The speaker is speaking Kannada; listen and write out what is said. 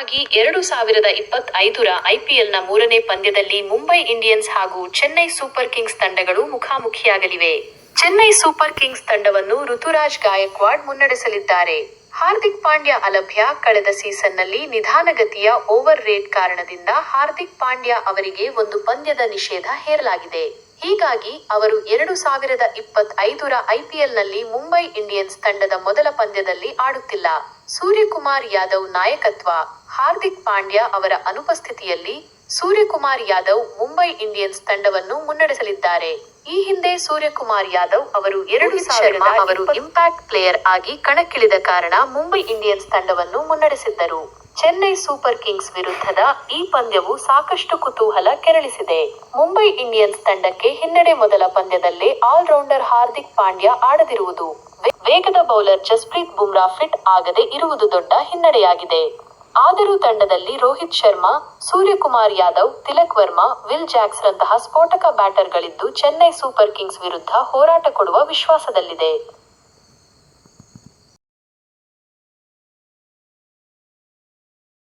ಆಗಿ ಎರಡು ಸಾವಿರದ ಇಪ್ಪತ್ತೈದರ ಐಪಿಎಲ್ನ ಮೂರನೇ ಪಂದ್ಯದಲ್ಲಿ ಮುಂಬೈ ಇಂಡಿಯನ್ಸ್ ಹಾಗೂ ಚೆನ್ನೈ ಸೂಪರ್ ಕಿಂಗ್ಸ್ ತಂಡಗಳು ಮುಖಾಮುಖಿಯಾಗಲಿವೆ. ಚೆನ್ನೈ ಸೂಪರ್ ಕಿಂಗ್ಸ್ ತಂಡವನ್ನು ಋತುರಾಜ್ ಗಾಯಕ್ವಾಡ್ ಮುನ್ನಡೆಸಲಿದ್ದಾರೆ. ಹಾರ್ದಿಕ್ ಪಾಂಡ್ಯ ಅಲಭ್ಯ ಕಳೆದ ಸೀಸನ್ನಲ್ಲಿ ನಿಧಾನಗತಿಯ ಓವರ್ ರೇಟ್ ಕಾರಣದಿಂದ ಹಾರ್ದಿಕ್ ಪಾಂಡ್ಯ ಅವರಿಗೆ ಒಂದು ಪಂದ್ಯದ ನಿಷೇಧ ಹೇರಲಾಗಿದೆ. ಹೀಗಾಗಿ ಅವರು ಎರಡು ಸಾವಿರದ ಇಪ್ಪತ್ತೈದರ ಐಪಿಎಲ್ನಲ್ಲಿ ಮುಂಬೈ ಇಂಡಿಯನ್ಸ್ ತಂಡದ ಮೊದಲ ಪಂದ್ಯದಲ್ಲಿ ಆಡುತ್ತಿಲ್ಲ. ಸೂರ್ಯಕುಮಾರ್ ಯಾದವ್ ನಾಯಕತ್ವ, ಹಾರ್ದಿಕ್ ಪಾಂಡ್ಯ ಅವರ ಅನುಪಸ್ಥಿತಿಯಲ್ಲಿ ಸೂರ್ಯಕುಮಾರ್ ಯಾದವ್ ಮುಂಬೈ ಇಂಡಿಯನ್ಸ್ ತಂಡವನ್ನು ಮುನ್ನಡೆಸಲಿದ್ದಾರೆ. ಈ ಹಿಂದೆ ಸೂರ್ಯಕುಮಾರ್ ಯಾದವ್ ಅವರು ಎರಡು ಶರ್ಮಾ ಅವರು ಇಂಪ್ಯಾಕ್ಟ್ ಪ್ಲೇಯರ್ ಆಗಿ ಕಣಕ್ಕಿಳಿದ ಕಾರಣ ಮುಂಬೈ ಇಂಡಿಯನ್ಸ್ ತಂಡವನ್ನು ಮುನ್ನಡೆಸಿದ್ದರು. ಚೆನ್ನೈ ಸೂಪರ್ ಕಿಂಗ್ಸ್ ವಿರುದ್ಧದ ಈ ಪಂದ್ಯವು ಸಾಕಷ್ಟು ಕುತೂಹಲ ಕೆರಳಿಸಿದೆ. ಮುಂಬೈ ಇಂಡಿಯನ್ಸ್ ತಂಡಕ್ಕೆ ಹಿನ್ನಡೆ ಮೊದಲ ಪಂದ್ಯದಲ್ಲೇ ಆಲ್ರೌಂಡರ್ ಹಾರ್ದಿಕ್ ಪಾಂಡ್ಯ ಆಡದಿರುವುದು. ವೇಗದ ಬೌಲರ್ ಜಸ್ಪ್ರೀತ್ ಬುಮ್ರಾ ಫಿಟ್ ಆಗದೆ ಇರುವುದು ದೊಡ್ಡ ಹಿನ್ನಡೆಯಾಗಿದೆ. ಆದರೂ ತಂಡದಲ್ಲಿ ರೋಹಿತ್ ಶರ್ಮಾ, ಸೂರ್ಯಕುಮಾರ್ ಯಾದವ್, ತಿಲಕ್ ವರ್ಮಾ, ವಿಲ್ ಜಾಕ್ಸ್ ರಂತಹ ಸ್ಫೋಟಕ ಬ್ಯಾಟರ್ಗಳಿದ್ದು ಚೆನ್ನೈ ಸೂಪರ್ ಕಿಂಗ್ಸ್ ವಿರುದ್ಧ ಹೋರಾಟ ಕೊಡುವ ವಿಶ್ವಾಸದಲ್ಲಿದೆ.